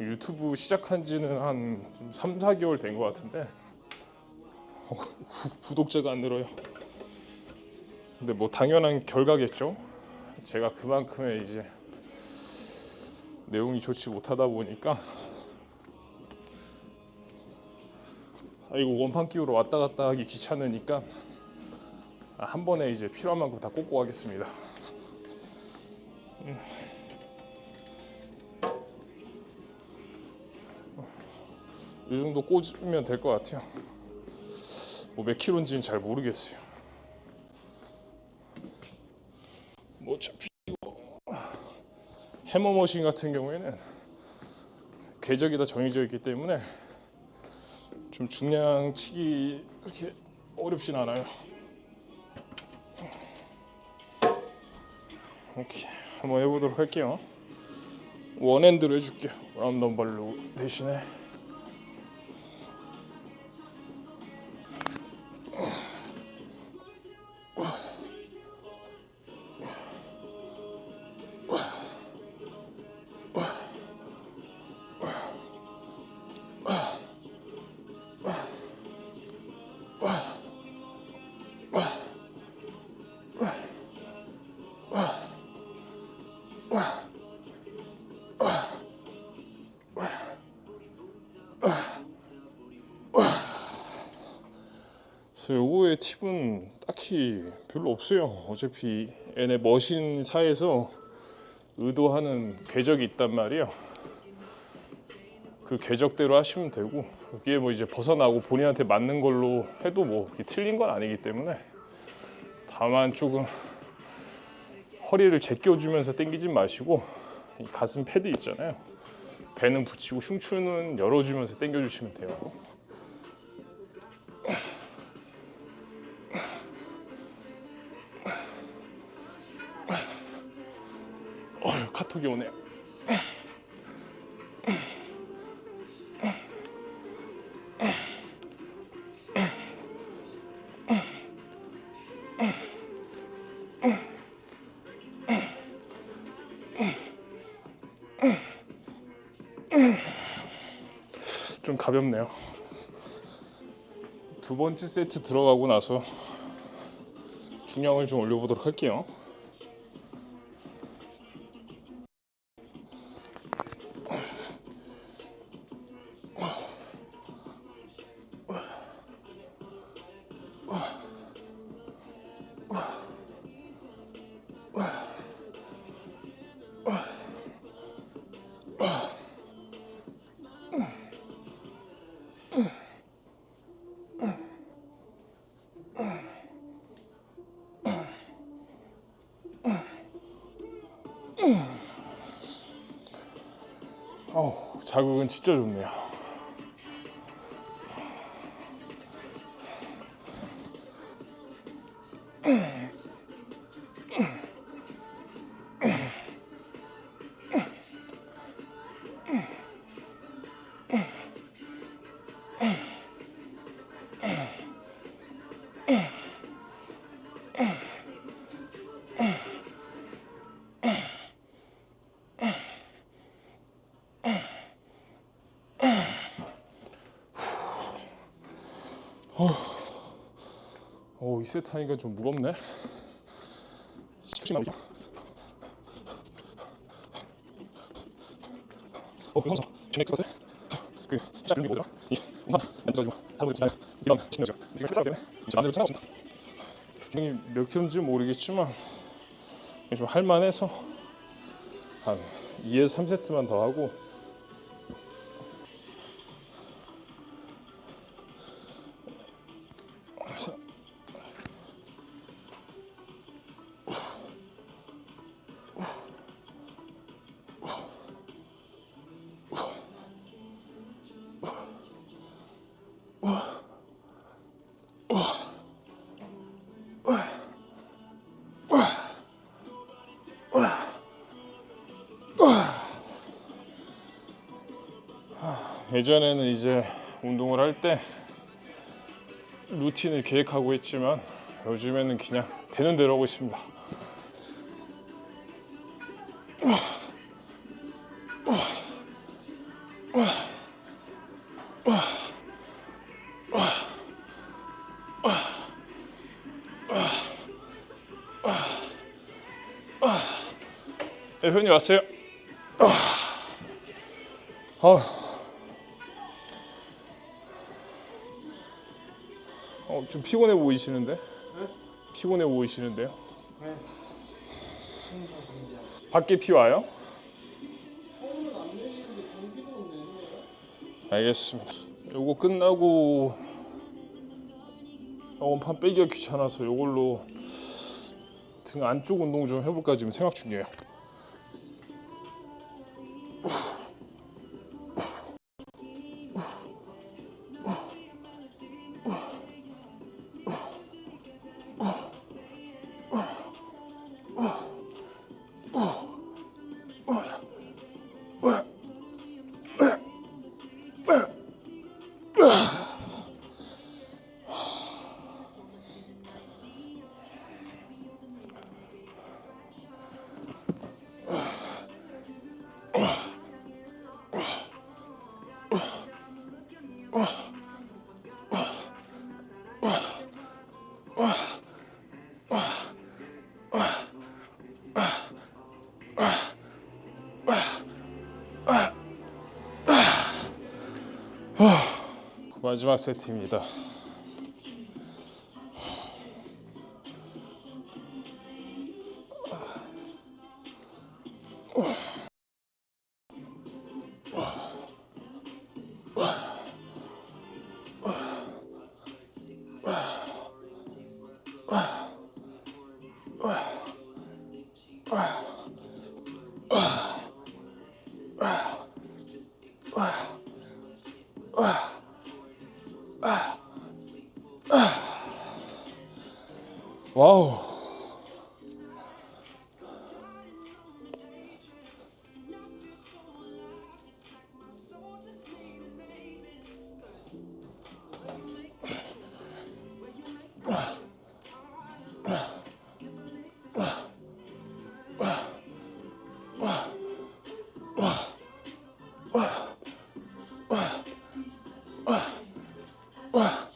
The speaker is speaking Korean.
유튜브 시작한 지는 한 3, 4개월 된 것 같은데 어, 구, 구독자가 안 늘어요. 근데 뭐 당연한 결과겠죠. 제가 그만큼의 이제 내용이 좋지 못하다 보니까 아 이거 원판 끼우러 왔다 갔다 하기 귀찮으니까 아, 한 번에 이제 필요한 만큼 다 꽂고 가겠습니다. 이 정도 꽂으면 될 것 같아요. 뭐 몇 킬로인지는 잘 모르겠어요. 뭐 어차피 해머머신 같은 경우에는 궤적이 다 정해져 있기 때문에 좀 중량 치기 그렇게 어렵진 않아요. 오케이 한번 해보도록 할게요. 원핸드로 해줄게요. 라운드 발로 대신에. 팁은 딱히 별로 없어요. 어차피 얘네 머신사에서 의도하는 궤적이 있단 말이에요. 그 궤적대로 하시면 되고 여기에 뭐 이제 벗어나고 본인한테 맞는 걸로 해도 뭐 틀린 건 아니기 때문에 다만 조금 허리를 제껴주면서 당기지 마시고 이 가슴 패드 있잖아요. 배는 붙이고 흉추는 열어주면서 당겨주시면 돼요. 카톡이 오네요. 좀 가볍네요. 두 번째 세트 들어가고 나서 중량을 좀 올려보도록 할게요. 자극은 진짜 좋네요. 오, 이 세트 하니까 좀 무겁네. 어, 그. 진행 썼어요? 그 시작 게 뭐더라? 이 엄마 만져가지고 거 있잖아요. 이런 신경죠. 지금 필요하기 때문에 이제 만들고 상관없습니다. 중이 몇 킬로인지 모르겠지만 좀 할만해서 한 2에서 3세트만 더 하고 예전에는 이제 운동을 할 때 루틴을 계획하고 했지만 요즘에는 그냥 되는 대로 하고 있습니다. 대표님 왔어요. 아. 어, 좀 피곤해 보이시는데? 피곤해 보이시는데요? 밖에 피 와요? 알겠습니다. 요거 끝나고 원판 빼기가 귀찮아서 요걸로 등 안쪽 운동 좀 해볼까 지금 생각 중이에요. 마지막 세트입니다. 와우. 와, 와, 와.